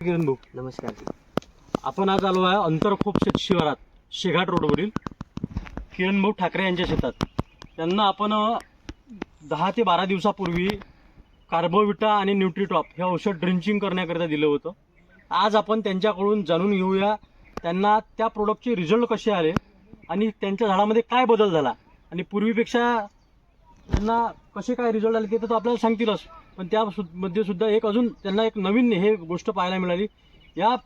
किरण भाऊ. नमस्कार. आपण आज आलो आहे अंतरखोप शेत शिवारात शेघाट रोडवरील किरण भाऊ ठाकरे यांच्या शेतात. त्यांना आपण दहा ते बारा दिवसापूर्वी कार्बोविटा आणि न्यूट्रिटॉप हे औषध ड्रिंचिंग करण्याकरिता दिलं होतं. आज आपण त्यांच्याकडून जाणून घेऊया त्यांना त्या प्रोडक्टचे रिझल्ट कसे आले आणि त्यांच्या झाडामध्ये काय बदल झाला आणि पूर्वीपेक्षा त्यांना कसे काय रिझल्ट आले ते तर तो आपल्याला सांगतीलच. पण त्या मध्ये सुद्धा एक अजून त्यांना एक नवीन हे गोष्ट पाहायला मिळाली. या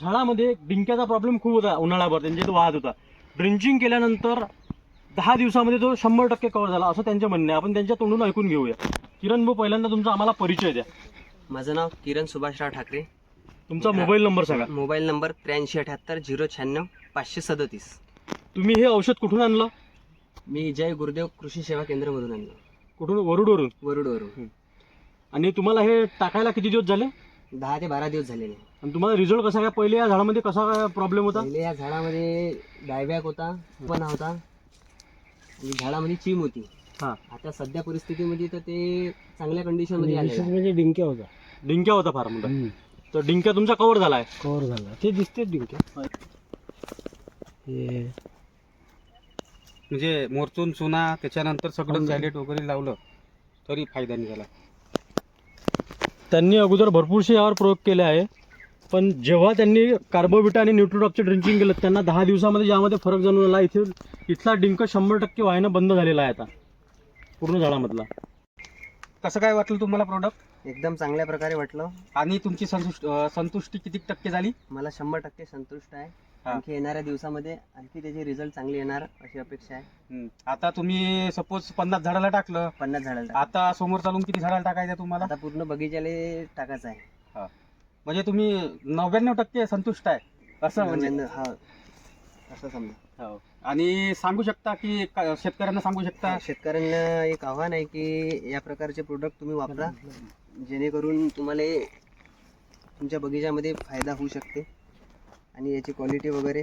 झाडामध्ये डिंक्याचा प्रॉब्लेम खूप होता उन्हाळ्याभर. त्यांच्या इथं वाहत होता. ड्रिंचिंग केल्यानंतर दहा दिवसामध्ये तो शंभर टक्के कव्हर झाला. असं त्यांचं म्हणणं आहे. आपण त्यांच्या तोंडून ऐकून घेऊया. किरण भाऊ पहिल्यांदा तुमचा आम्हाला परिचय द्या. माझं नाव किरण सुभाषराव ठाकरे. तुमचा मोबाईल नंबर सांगा. मोबाईल नंबर त्र्याऐंशी अठ्याहत्तर झिरो शहाण्णव पाचशे सदतीस. तुम्ही हे औषध कुठून आणलं? मी जय गुरुदेव कृषी सेवा केंद्रामधून आणलो. कुठून? वरुडवरून. वरुडवरून. आणि तुम्हाला हे टाकायला किती दिवस झाले? दहा ते बारा दिवस झालेले. आणि तुम्हाला रिझल्ट कसा काय? पहिले या झाडामध्ये कसा काय प्रॉब्लेम होता? पहिले या झाडामध्ये डायबॅक होता पण होता. आणि झाडामध्ये चीम होती. हां. आता सध्या परिस्थितीमध्ये तर ते चांगल्या कंडिशनमध्ये आले म्हणजे डिंक्या होता. डिंक्या होता फार मोठा. तर डिंक्या तुमचा कव्हर झाला आहे. कव्हर झाला. ते दिसते डिंक्या. हे. म्हणजे मोरचून चुना त्याच्यानंतर सगळं. सायलेट वगैरे लावलं तरी फायदा नाही झाला. त्यांनी अगोदर भरपूरसे यावर प्रयोग केले आहे. पण जेव्हा त्यांनी कार्बोविटा आणि न्यूट्रोडॉपचे ड्रिंकिंग केलं त्यांना दहा दिवसामध्ये यामध्ये फरक जाणून आला इथे इथला डिंक शंभर टक्के वाहणं बंद झालेला आहे आता. पूर्ण झाडामधला. कसं काय वाटलं तुम्हाला प्रोडक्ट एकदम चांगल्या प्रकारे वाटलं. आणि तुमची संतुष्ट संतुष्टी किती टक्के झाली? मला शंभर टक्के संतुष्ट आहे. आणखी येणाऱ्या दिवसामध्ये आणखी त्याचे रिझल्ट चांगले येणार अशी अपेक्षा आहे. हम्म. आता तुम्ही सपोज पन्नास झाडाला टाकलं. पन्नास झाडाला आता समोर चालून किती झाडाला टाकायचं तुम्हाला? आता पूर्ण बगीचाले टाकायचं आहे. म्हणजे तुम्ही नव्याण्णव टक्के संतुष्ट आहे. असं म्हणजे हा. असं समजा. हो. आणि सांगू शकता की का- शेतकऱ्यांना सांगू शकता? शेतकऱ्यांना एक आव्हान आहे की या प्रकारचे प्रोडक्ट तुम्ही वापरा. जेणेकरून तुम्हाला तुमच्या बगीचामध्ये फायदा होऊ शकते. आणि याची क्वालिटी वगैरे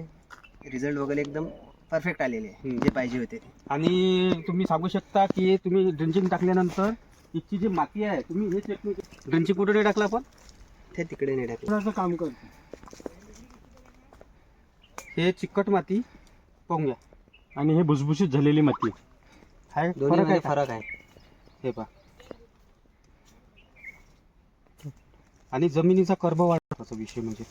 रिझल्ट वगैरे एकदम परफेक्ट आलेले आहे. जे पाहिजे होते ते. आणि तुम्ही सांगू शकता की तुम्ही ड्रिंचिंग टाकल्यानंतर इथची जी माती आहे तुम्ही हे चेक ड्रिंचिंग कुठे नाही टाकलं आपण? ते तिकडे नाही टाकले. काम करतो. हे चिकट माती घ्या आणि हे भुसभुशीत झालेली माती. हाय दोन्ही फरक आहे का? फरक आहे. हे पहा. आणि जमिनीचा कर्ब वाढतो विषय म्हणजे.